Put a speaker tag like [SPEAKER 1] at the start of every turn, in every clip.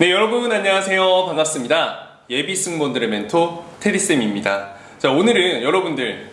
[SPEAKER 1] 네, 여러분 안녕하세요. 반갑습니다. 예비 승무원들의 멘토 테리쌤입니다. 자, 오늘은 여러분들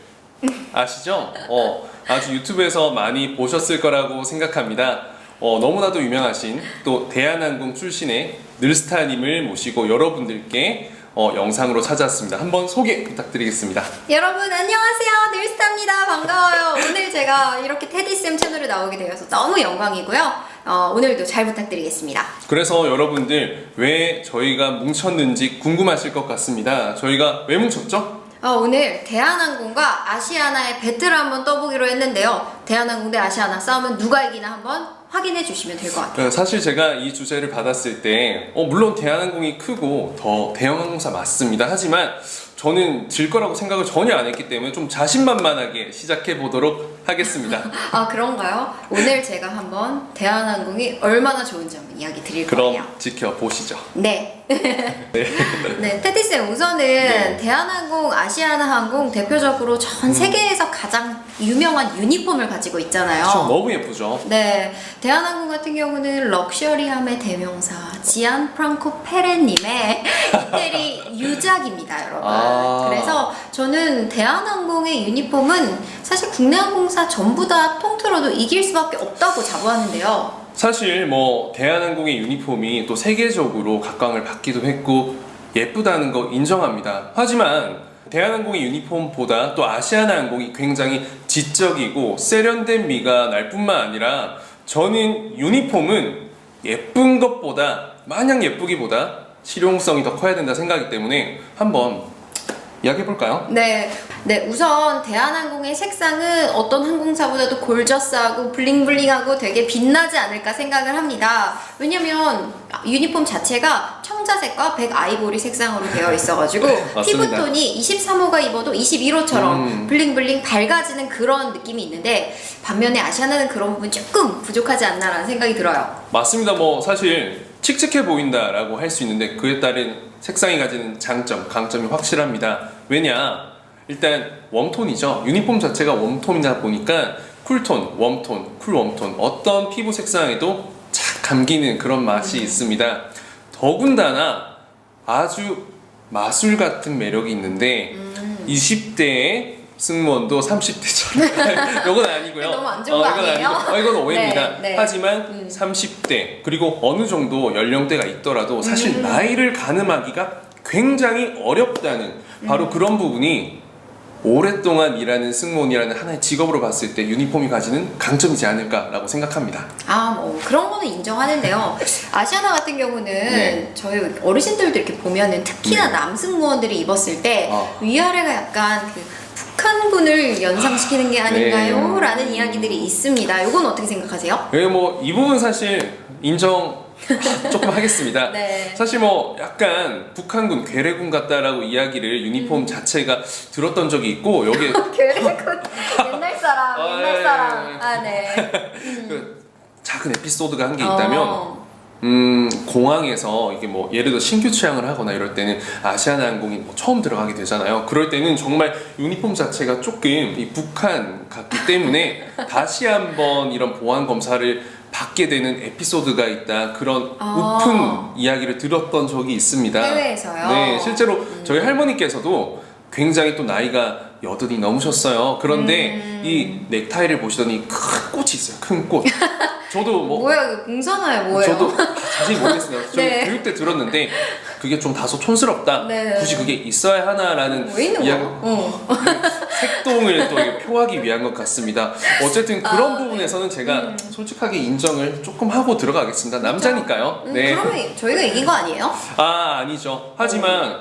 [SPEAKER 1] 아시죠? 어, 아주 유튜브에서 많이 보셨을 거라고 생각합니다. 어, 너무나도 유명하신 또 대한항공 출신의 늘스타님을 모시고 여러분들께 어, 영상으로 찾아왔습니다. 한번 소개 부탁드리겠습니다.
[SPEAKER 2] 여러분 안녕하세요 늘스타입니다 반가워요 오늘 제가 이렇게 테디쌤 채널에 나오게 되어서 너무 영광이고요 어, 오늘도 잘 부탁드리겠습니다
[SPEAKER 1] 그래서 여러분들 왜 저희가 뭉쳤는지 궁금하실 것 같습니다. 저희가 왜 뭉쳤죠?
[SPEAKER 2] 어, 오늘 대한항공과 아시아나의 배틀을 한번 떠보기로 했는데요 대한항공 대 아시아나 싸움은 누가 이기나 한번 확인해 주시면 될 것 같아요
[SPEAKER 1] 어, 사실 제가 이 주제를 받았을 때, 어, 물론 대한항공이 크고 더 대형 항공사 맞습니다. 하지만 저는 질 거라고 생각을 전혀 안 했기 때문에 좀 자신만만하게 시작해 보도록 하겠습니다.
[SPEAKER 2] 아 그런가요? 오늘 제가 한번 대한항공이 얼마나 좋은지 한번 이야기 드릴
[SPEAKER 1] 그럼
[SPEAKER 2] 거예요
[SPEAKER 1] 지켜보시죠.
[SPEAKER 2] 네.
[SPEAKER 1] 네.
[SPEAKER 2] 네, 테디쌤 우선은
[SPEAKER 1] 네.
[SPEAKER 2] 대한항공, 아시아나항공 대표적으로 전 세계에서 가장 유명한 유니폼을 가지고 있잖아요.
[SPEAKER 1] 저 너무 예쁘죠?
[SPEAKER 2] 네, 대한항공 같은 경우는 럭셔리함의 대명사 지안 프랑코 페레님의 이태리 유작입니다, 여러분.
[SPEAKER 1] 아.
[SPEAKER 2] 그래서 저는 대한항공의 유니폼은 사실 국내 항공사 전부 다 통틀어도 이길 수밖에 없다고 자부하는데요.
[SPEAKER 1] 사실 뭐 대한항공의 유니폼이 또 세계적으로 각광을 받기도 했고 예쁘다는 거 인정합니다. 하지만 대한항공의 유니폼보다 또 아시아나항공이 굉장히 지적이고 세련된 미가 날 뿐만 아니라 저는 유니폼은 예쁜 것보다 마냥 예쁘기보다 실용성이 더 커야 된다 생각하기 때문에 한번 이야기해 볼까요?
[SPEAKER 2] 네, 네 우선 대한항공의 색상은 어떤 항공사보다도 골저스하고 블링블링하고 되게 빛나지 않을까 생각을 합니다. 왜냐면 유니폼 자체가 청자색과 백 아이보리 색상으로 되어 있어가지고. 피부톤이 23호가 입어도 21호처럼
[SPEAKER 1] 음.
[SPEAKER 2] 블링블링 밝아지는 그런 느낌이 있는데 반면에 아시아나는 그런 부분 조금 부족하지 않나라는 생각이 들어요.
[SPEAKER 1] 맞습니다. 뭐 사실 칙칙해 보인다라고 할 수 있는데 그에 따른 색상이 가지는 장점, 강점이 확실합니다. 왜냐? 일단 웜톤이죠. 유니폼 자체가 웜톤이다 보니까 쿨톤, 웜톤, 쿨 웜톤 어떤 피부 색상에도 착 감기는 그런 맛이 있습니다. 더군다나 아주 마술 같은 매력이 있는데 20대의 승무원도 30대처럼 이건 아니고요.
[SPEAKER 2] 너무 안 좋은 거
[SPEAKER 1] 이건
[SPEAKER 2] 아니에요?
[SPEAKER 1] 아니고, 어, 이건 오해입니다.
[SPEAKER 2] 네, 네.
[SPEAKER 1] 하지만 30대 그리고 어느 정도 연령대가 있더라도 사실
[SPEAKER 2] 음.
[SPEAKER 1] 나이를 가늠하기가 굉장히 어렵다는 바로
[SPEAKER 2] 음.
[SPEAKER 1] 그런 부분이 오랫동안 일하는 승무원이라는 하나의 직업으로 봤을 때 유니폼이 가지는 강점이지 않을까라고 생각합니다.
[SPEAKER 2] 아, 뭐 그런 거는 인정하는데요. 아시아나 같은 경우는
[SPEAKER 1] 네.
[SPEAKER 2] 저희 어르신들도 이렇게 보면은 특히나
[SPEAKER 1] 네.
[SPEAKER 2] 남승무원들이 입었을 때
[SPEAKER 1] 아.
[SPEAKER 2] 위아래가 약간 그 북한군을 연상시키는 게 아닌가요?
[SPEAKER 1] 네.
[SPEAKER 2] 라는 이야기들이 있습니다. 이건 어떻게 생각하세요?
[SPEAKER 1] 여기 뭐이 부분 사실 인정 조금 하겠습니다.
[SPEAKER 2] 네.
[SPEAKER 1] 사실 뭐 약간 북한군 괴뢰군 같다라고 이야기를 유니폼
[SPEAKER 2] 음.
[SPEAKER 1] 자체가 들었던 적이 있고 여기에
[SPEAKER 2] 괴뢰군 옛날 사람,
[SPEAKER 1] 아,
[SPEAKER 2] 옛날
[SPEAKER 1] 예,
[SPEAKER 2] 사람.
[SPEAKER 1] 예.
[SPEAKER 2] 아, 네.
[SPEAKER 1] 그 작은 에피소드가 한 게 있다면
[SPEAKER 2] 어.
[SPEAKER 1] 음, 공항에서 이게 뭐 예를 들어 신규 취향을 하거나 이럴 때는 아시아나 항공이 뭐 처음 들어가게 되잖아요. 그럴 때는 정말 유니폼 자체가 조금 이 북한 같기 때문에 다시 한번 이런 보안 검사를 받게 되는 에피소드가 있다. 그런
[SPEAKER 2] 아.
[SPEAKER 1] 오픈 이야기를 들었던 적이 있습니다.
[SPEAKER 2] 해외에서요?
[SPEAKER 1] 네, 실제로 저희 할머니께서도 굉장히 또 나이가 여든이 넘으셨어요. 그런데
[SPEAKER 2] 음.
[SPEAKER 1] 이 넥타이를 보시더니 큰 꽃이 있어요. 큰 꽃. 저도 뭐
[SPEAKER 2] 뭐야, 이거 공산화야, 뭐예요?
[SPEAKER 1] 저도 자세히 모르겠어요. 저
[SPEAKER 2] 네.
[SPEAKER 1] 교육 때 들었는데 그게 좀 다소 촌스럽다.
[SPEAKER 2] 네.
[SPEAKER 1] 굳이 그게 있어야 하나라는
[SPEAKER 2] 왜 있는
[SPEAKER 1] 이야기-
[SPEAKER 2] 거야? 어.
[SPEAKER 1] 색동을 또 이렇게 표하기 위한 것 같습니다. 어쨌든 그런
[SPEAKER 2] 아,
[SPEAKER 1] 부분에서는 제가 솔직하게 인정을 조금 하고 들어가겠습니다. 남자니까요.
[SPEAKER 2] 음,
[SPEAKER 1] 네.
[SPEAKER 2] 그러면 저희가 이긴 거 아니에요?
[SPEAKER 1] 아 아니죠. 하지만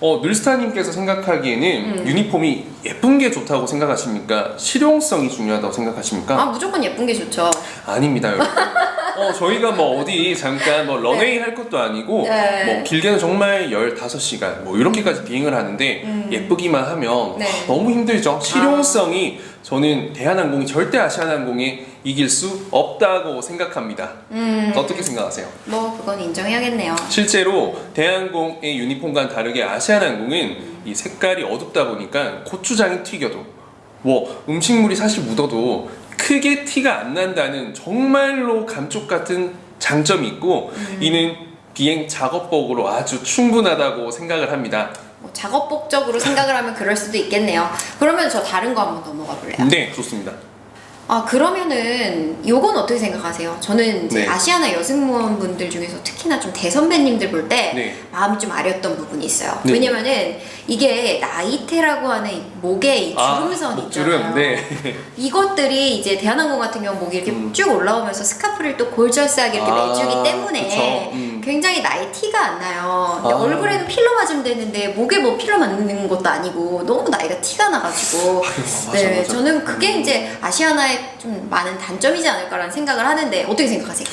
[SPEAKER 1] 어, 늘스타님께서 생각하기에는
[SPEAKER 2] 음.
[SPEAKER 1] 유니폼이 예쁜 게 좋다고 생각하십니까? 실용성이 중요하다고 생각하십니까?
[SPEAKER 2] 아, 무조건 예쁜 게 좋죠.
[SPEAKER 1] 아닙니다, 여러분. 어, 저희가 뭐 어디 잠깐 뭐 런웨이 할 것도 아니고
[SPEAKER 2] 네.
[SPEAKER 1] 뭐 길게는 정말 15시간 뭐 이렇게까지 비행을 하는데
[SPEAKER 2] 음.
[SPEAKER 1] 예쁘기만 하면
[SPEAKER 2] 네.
[SPEAKER 1] 하, 너무 힘들죠. 실용성이 저는 대한항공이 절대 아시아나항공에 이길 수 없다고 생각합니다.
[SPEAKER 2] 음.
[SPEAKER 1] 어떻게 생각하세요?
[SPEAKER 2] 뭐 그건 인정해야겠네요.
[SPEAKER 1] 실제로 대한항공의 유니폼과는 다르게 아시아나항공은 이 색깔이 어둡다 보니까 고추장이 튀겨도 뭐 음식물이 사실 묻어도 크게 티가 안 난다는 정말로 감쪽 같은 장점이 있고 이는 비행 작업복으로 아주 충분하다고 생각을 합니다.
[SPEAKER 2] 뭐 작업복적으로 생각을 하면 그럴 수도 있겠네요. 그러면 저 다른 거 한번 넘어가 볼래요?
[SPEAKER 1] 네, 좋습니다.
[SPEAKER 2] 아 그러면은 요건 어떻게 생각하세요? 저는 이제
[SPEAKER 1] 네.
[SPEAKER 2] 아시아나 여승무원 분들 중에서 특히나 좀 대선배님들 볼때
[SPEAKER 1] 네.
[SPEAKER 2] 마음이 좀 아렸던 부분이 있어요.
[SPEAKER 1] 네.
[SPEAKER 2] 왜냐면은 이게 나이테라고 하는 이 목에 이 주름선
[SPEAKER 1] 아, 목주름.
[SPEAKER 2] 있잖아요.
[SPEAKER 1] 네.
[SPEAKER 2] 이것들이 이제 대한항공 같은 경우 목이 이렇게
[SPEAKER 1] 음.
[SPEAKER 2] 쭉 올라오면서 스카프를 또 골절스하게 이렇게
[SPEAKER 1] 아,
[SPEAKER 2] 매주기 때문에
[SPEAKER 1] 그쵸. 음.
[SPEAKER 2] 굉장히 나이 티가 안 나요. 근데
[SPEAKER 1] 아.
[SPEAKER 2] 얼굴에는 필러 맞으면 되는데 목에 뭐 필러 맞는 것도 아니고 너무 나이가 티가 나가지고
[SPEAKER 1] 맞아,
[SPEAKER 2] 네
[SPEAKER 1] 맞아.
[SPEAKER 2] 저는 그게
[SPEAKER 1] 음.
[SPEAKER 2] 이제 아시아나의 좀 많은 단점이지 않을까라는 생각을 하는데 어떻게 생각하세요?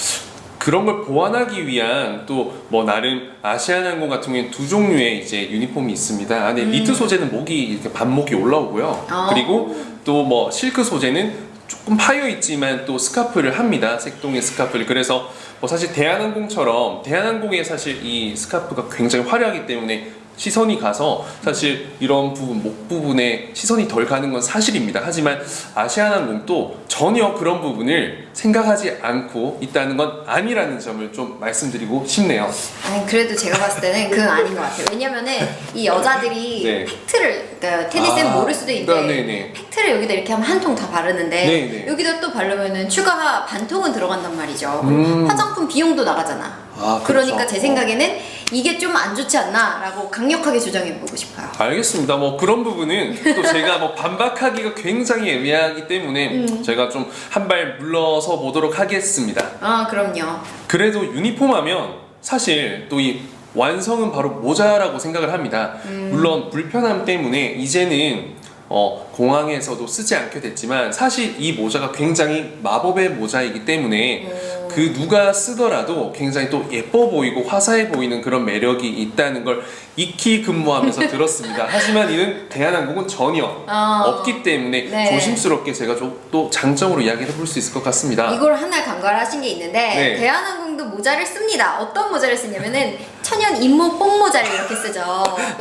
[SPEAKER 1] 그런 걸 보완하기 위한 또 뭐 나름 아시아나항공 같은 경우에는 두 종류의 이제 유니폼이 있습니다. 안에 니트 소재는 목이 이렇게 반목이 올라오고요.
[SPEAKER 2] 아.
[SPEAKER 1] 그리고 또 뭐 실크 소재는 조금 파여 있지만 또 스카프를 합니다. 색동의 스카프를. 그래서 뭐 사실 대한항공처럼 대한항공의 사실 이 스카프가 굉장히 화려하기 때문에 시선이 가서 사실 이런 부분 목 부분에 시선이 덜 가는 건 사실입니다. 하지만 아시아나항공도 전혀 그런 부분을 생각하지 않고 있다는 건 아니라는 점을 좀 말씀드리고 싶네요.
[SPEAKER 2] 아니 그래도 제가 봤을 때는 그건 아닌 것 같아요. 왜냐면은 이 여자들이
[SPEAKER 1] 네.
[SPEAKER 2] 팩트를 그러니까 테니스는
[SPEAKER 1] 아,
[SPEAKER 2] 모를 수도 있는데
[SPEAKER 1] 네, 네, 네.
[SPEAKER 2] 팩트를 여기다 이렇게 하면 한 통 다 바르는데
[SPEAKER 1] 네, 네.
[SPEAKER 2] 여기다 또 바르면은 추가 반통은 들어간단 말이죠.
[SPEAKER 1] 음.
[SPEAKER 2] 화장품 비용도 나가잖아.
[SPEAKER 1] 아,
[SPEAKER 2] 그러니까
[SPEAKER 1] 그렇죠.
[SPEAKER 2] 제 생각에는 이게 좀 안 좋지 않나라고 강력하게 주장해보고 싶어요.
[SPEAKER 1] 알겠습니다. 뭐 그런 부분은 또 제가 뭐 반박하기가 굉장히 애매하기 때문에 제가 좀 한 발 물러서 보도록 하겠습니다.
[SPEAKER 2] 아 그럼요.
[SPEAKER 1] 그래도 유니폼 하면 사실 또 이 완성은 바로 모자라고 생각을 합니다. 물론 불편함 때문에 이제는 어, 공항에서도 쓰지 않게 됐지만 사실 이 모자가 굉장히 마법의 모자이기 때문에
[SPEAKER 2] 음.
[SPEAKER 1] 그 누가 쓰더라도 굉장히 또 예뻐 보이고 화사해 보이는 그런 매력이 있다는 걸 익히 근무하면서 들었습니다. 하지만 이는 대한항공은 전혀
[SPEAKER 2] 어.
[SPEAKER 1] 없기 때문에
[SPEAKER 2] 네.
[SPEAKER 1] 조심스럽게 제가 좀 또 장점으로 이야기를 해볼 수 있을 것 같습니다.
[SPEAKER 2] 이걸 하나 간과하신 게 있는데
[SPEAKER 1] 네.
[SPEAKER 2] 대한항공도 모자를 씁니다. 어떤 모자를 쓰냐면은 천연 잇몸 뽕 모자를 이렇게 쓰죠.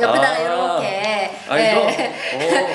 [SPEAKER 2] 옆에다가
[SPEAKER 1] 아.
[SPEAKER 2] 이렇게.
[SPEAKER 1] 아, 이거?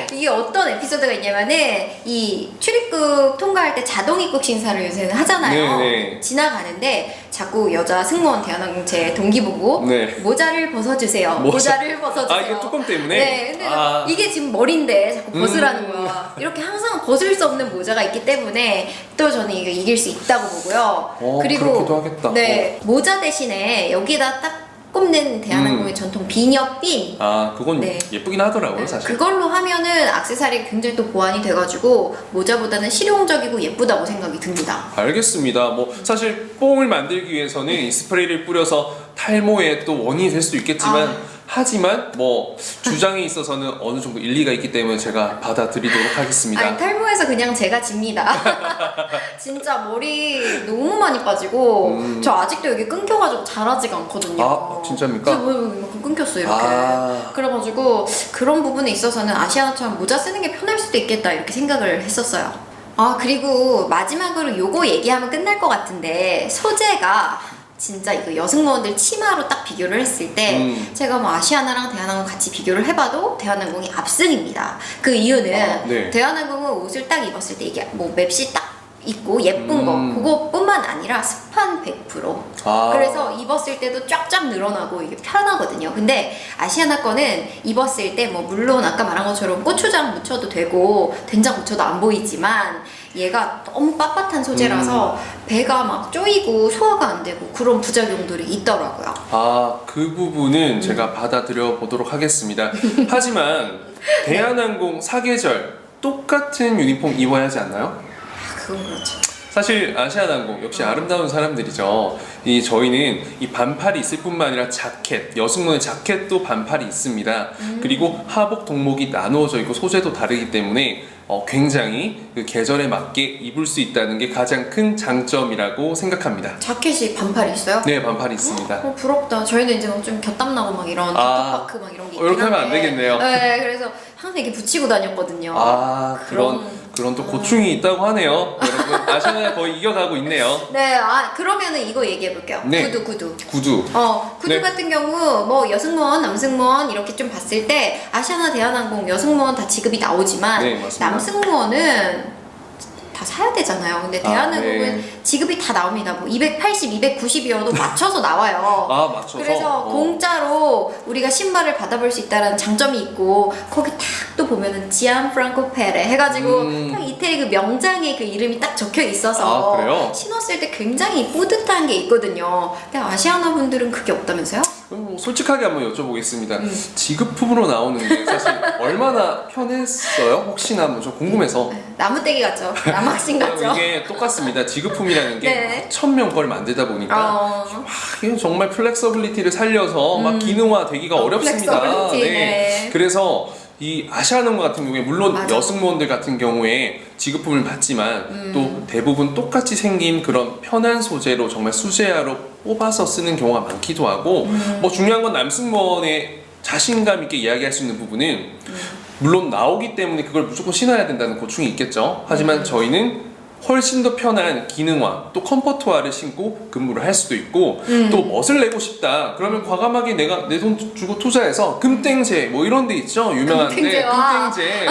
[SPEAKER 2] 이게 어떤 에피소드가 있냐면은 이 출입국 통과할 때 자동 입국 심사를 요새는 하잖아요.
[SPEAKER 1] 네, 네.
[SPEAKER 2] 지나가는데 자꾸 여자 승무원 대한항공 제 동기 보고
[SPEAKER 1] 네.
[SPEAKER 2] 모자를 벗어주세요.
[SPEAKER 1] 모자.
[SPEAKER 2] 모자를 벗어주세요.
[SPEAKER 1] 아, 이게 뚜껑 때문에?
[SPEAKER 2] 네, 근데
[SPEAKER 1] 아.
[SPEAKER 2] 이게 지금 머리인데 자꾸 벗으라는
[SPEAKER 1] 음.
[SPEAKER 2] 거야. 이렇게 항상 벗을 수 없는 모자가 있기 때문에 또 저는 이거 이길 수 있다고 보고요.
[SPEAKER 1] 어,
[SPEAKER 2] 그리고
[SPEAKER 1] 그렇기도 하겠다.
[SPEAKER 2] 네 모자 대신에 여기다 딱 꼽는 대한항공의
[SPEAKER 1] 음.
[SPEAKER 2] 전통 비녀핀
[SPEAKER 1] 아 그건
[SPEAKER 2] 네.
[SPEAKER 1] 예쁘긴 하더라고요
[SPEAKER 2] 네,
[SPEAKER 1] 사실.
[SPEAKER 2] 그걸로 하면은 악세사리 굉장히 또 보완이 돼가지고 모자보다는 실용적이고 예쁘다고 생각이 듭니다.
[SPEAKER 1] 알겠습니다. 뭐 사실 뽕을 만들기 위해서는 이 스프레이를 뿌려서 탈모의 또 원인이 될 수도 있겠지만
[SPEAKER 2] 아.
[SPEAKER 1] 하지만 뭐 주장에 있어서는 어느 정도 일리가 있기 때문에 제가 받아들이도록 하겠습니다.
[SPEAKER 2] 아니 탈모해서 그냥 제가 집니다. 진짜 머리 너무 많이 빠지고
[SPEAKER 1] 음.
[SPEAKER 2] 저 아직도 여기 끊겨가지고 자라지가 않거든요.
[SPEAKER 1] 아, 진짜입니까?
[SPEAKER 2] 저 뭐, 이만큼 끊겼어 이렇게.
[SPEAKER 1] 아.
[SPEAKER 2] 그래가지고 그런 부분에 있어서는 아시아나처럼 모자 쓰는 게 편할 수도 있겠다 이렇게 생각을 했었어요. 아 그리고 마지막으로 요거 얘기하면 끝날 것 같은데 소재가 진짜 이거 여승무원들 치마로 딱 비교를 했을 때
[SPEAKER 1] 음.
[SPEAKER 2] 제가 뭐 아시아나랑 대한항공 같이 비교를 해봐도 대한항공이 압승입니다. 그 이유는
[SPEAKER 1] 아, 네.
[SPEAKER 2] 대한항공은 옷을 딱 입었을 때 이게 뭐 맵시 딱 있고 예쁜
[SPEAKER 1] 음.
[SPEAKER 2] 거 그거뿐만 아니라 스판 100%
[SPEAKER 1] 아.
[SPEAKER 2] 그래서 입었을 때도 쫙쫙 늘어나고 이게 편하거든요. 근데 아시아나 거는 입었을 때 뭐 물론 아까 말한 것처럼 고추장 묻혀도 되고 된장 묻혀도 안 보이지만 얘가 너무 빳빳한 소재라서
[SPEAKER 1] 음.
[SPEAKER 2] 배가 막 쪼이고 소화가 안 되고 그런 부작용들이 있더라고요.
[SPEAKER 1] 아, 그 부분은
[SPEAKER 2] 음.
[SPEAKER 1] 제가 받아들여 보도록 하겠습니다. 하지만 대한항공 사계절 똑같은 유니폼 입어야 하지 않나요?
[SPEAKER 2] 아, 그건 그렇죠.
[SPEAKER 1] 사실 아시아나항공 역시 아름다운 사람들이죠. 이 저희는 이 반팔이 있을 뿐만 아니라 자켓, 여승무원의 자켓도 반팔이 있습니다. 그리고 하복 동목이 나누어져 있고 소재도 다르기 때문에 어, 굉장히 그 계절에 맞게 입을 수 있다는 게 가장 큰 장점이라고 생각합니다.
[SPEAKER 2] 자켓이 반팔이 있어요?
[SPEAKER 1] 네, 반팔이 있습니다.
[SPEAKER 2] 어, 부럽다. 저희는 이제 뭐좀 곁땀 나고 막 이런
[SPEAKER 1] 아,
[SPEAKER 2] 토토파크 막 이런 게
[SPEAKER 1] 어, 이렇게 하면 안
[SPEAKER 2] 한데.
[SPEAKER 1] 되겠네요.
[SPEAKER 2] 네, 그래서 항상 이렇게 붙이고 다녔거든요.
[SPEAKER 1] 아, 그런
[SPEAKER 2] 그런-
[SPEAKER 1] 또 고충이 있다고 하네요. 여러분 아시아나 거의 이겨가고 있네요.
[SPEAKER 2] 네, 아 그러면은 이거 얘기해 볼게요.
[SPEAKER 1] 네.
[SPEAKER 2] 구두 구두.
[SPEAKER 1] 구두.
[SPEAKER 2] 어, 구두
[SPEAKER 1] 네.
[SPEAKER 2] 같은 경우 뭐 여승무원, 남승무원 이렇게 좀 봤을 때 아시아나 대한항공 여승무원 다 지급이 나오지만
[SPEAKER 1] 네, 맞습니다.
[SPEAKER 2] 남승무원은 다 사야 되잖아요. 근데
[SPEAKER 1] 아,
[SPEAKER 2] 대한항공은
[SPEAKER 1] 네.
[SPEAKER 2] 지급이 다 나옵니다. 뭐 280, 290이어도 맞춰서 나와요.
[SPEAKER 1] 아 맞춰서.
[SPEAKER 2] 그래서
[SPEAKER 1] 어.
[SPEAKER 2] 공짜로 우리가 신발을 받아볼 수 있다는 장점이 있고 거기 딱 또 보면은 지안 프랑코 페레 해가지고
[SPEAKER 1] 음.
[SPEAKER 2] 딱 이태리 그 명장에 그 이름이 딱 적혀 있어서
[SPEAKER 1] 아?
[SPEAKER 2] 신었을 때 굉장히 뿌듯한 게 있거든요. 근데 아시아나 분들은 그게 없다면서요?
[SPEAKER 1] 그럼 뭐 솔직하게 한번 여쭤보겠습니다.
[SPEAKER 2] 음.
[SPEAKER 1] 지급품으로 나오는 게 사실 얼마나 편했어요? 혹시나 뭐 좀 궁금해서.
[SPEAKER 2] 나무떼기 같죠? 남학생 같죠?
[SPEAKER 1] 이게 똑같습니다. 지급품이라는 게
[SPEAKER 2] 네.
[SPEAKER 1] 천명걸 만들다 보니까
[SPEAKER 2] 어.
[SPEAKER 1] 와, 이거 정말 플렉서빌리티를 살려서 막 기능화 되기가
[SPEAKER 2] 어,
[SPEAKER 1] 어렵습니다.
[SPEAKER 2] 플렉서빌리티, 네.
[SPEAKER 1] 그래서 이 아시아는 같은 경우에 물론
[SPEAKER 2] 맞아.
[SPEAKER 1] 여승무원들 같은 경우에 지급품을 받지만
[SPEAKER 2] 음.
[SPEAKER 1] 또 대부분 똑같이 생긴 그런 편한 소재로 정말 수제화로 뽑아서 쓰는 경우가 많기도 하고
[SPEAKER 2] 음.
[SPEAKER 1] 뭐 중요한 건 남승무원의 자신감 있게 이야기할 수 있는 부분은
[SPEAKER 2] 음.
[SPEAKER 1] 물론 나오기 때문에 그걸 무조건 신어야 된다는 고충이 있겠죠. 하지만
[SPEAKER 2] 음.
[SPEAKER 1] 저희는 훨씬 더 편한 기능화 또 컴포트화를 신고 근무를 할 수도 있고
[SPEAKER 2] 음.
[SPEAKER 1] 또 멋을 내고 싶다 그러면 과감하게 내가 내 돈 주고 투자해서 금땡제 뭐 이런 데 있죠 유명한데
[SPEAKER 2] 금땡제와.
[SPEAKER 1] 금땡제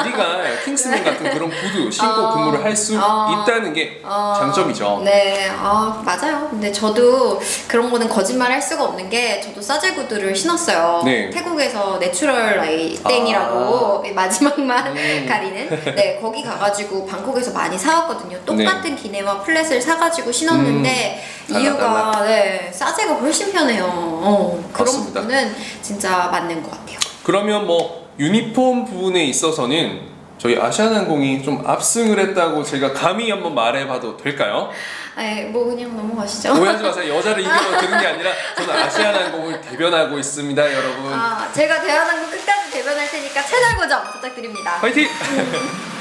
[SPEAKER 1] 우리가 킹스맨 같은 그런 구두 신고
[SPEAKER 2] 어.
[SPEAKER 1] 근무를 할 수
[SPEAKER 2] 어.
[SPEAKER 1] 있다는 게
[SPEAKER 2] 어,
[SPEAKER 1] 장점이죠.
[SPEAKER 2] 네, 아, 맞아요. 근데 저도 그런 거는 거짓말 할 수가 없는 게 저도 싸제 구두를 신었어요.
[SPEAKER 1] 네.
[SPEAKER 2] 태국에서 내추럴 라이 땡이라고 마지막만
[SPEAKER 1] 음.
[SPEAKER 2] 가리는 네 거기 가가지고 방콕에서 많이 사왔거든요. 똑같은 기내와 플랫을 사가지고 신었는데
[SPEAKER 1] 음. 달라,
[SPEAKER 2] 이유가 네 싸제가 훨씬 편해요. 어, 그런
[SPEAKER 1] 맞습니다.
[SPEAKER 2] 부분은 진짜 맞는 것 같아요.
[SPEAKER 1] 그러면 뭐 유니폼 부분에 있어서는 저희 아시아나항공이 좀 압승을 했다고 제가 감히 한번 말해봐도 될까요?
[SPEAKER 2] 네, 뭐 그냥 넘어가시죠.
[SPEAKER 1] 오해하지 마세요. 여자를 이기면 되는 게 아니라 저는 아시아나항공을 대변하고 있습니다, 여러분.
[SPEAKER 2] 아, 제가 대한항공 끝까지 대변할 테니까 채널 고정 부탁드립니다.
[SPEAKER 1] 화이팅!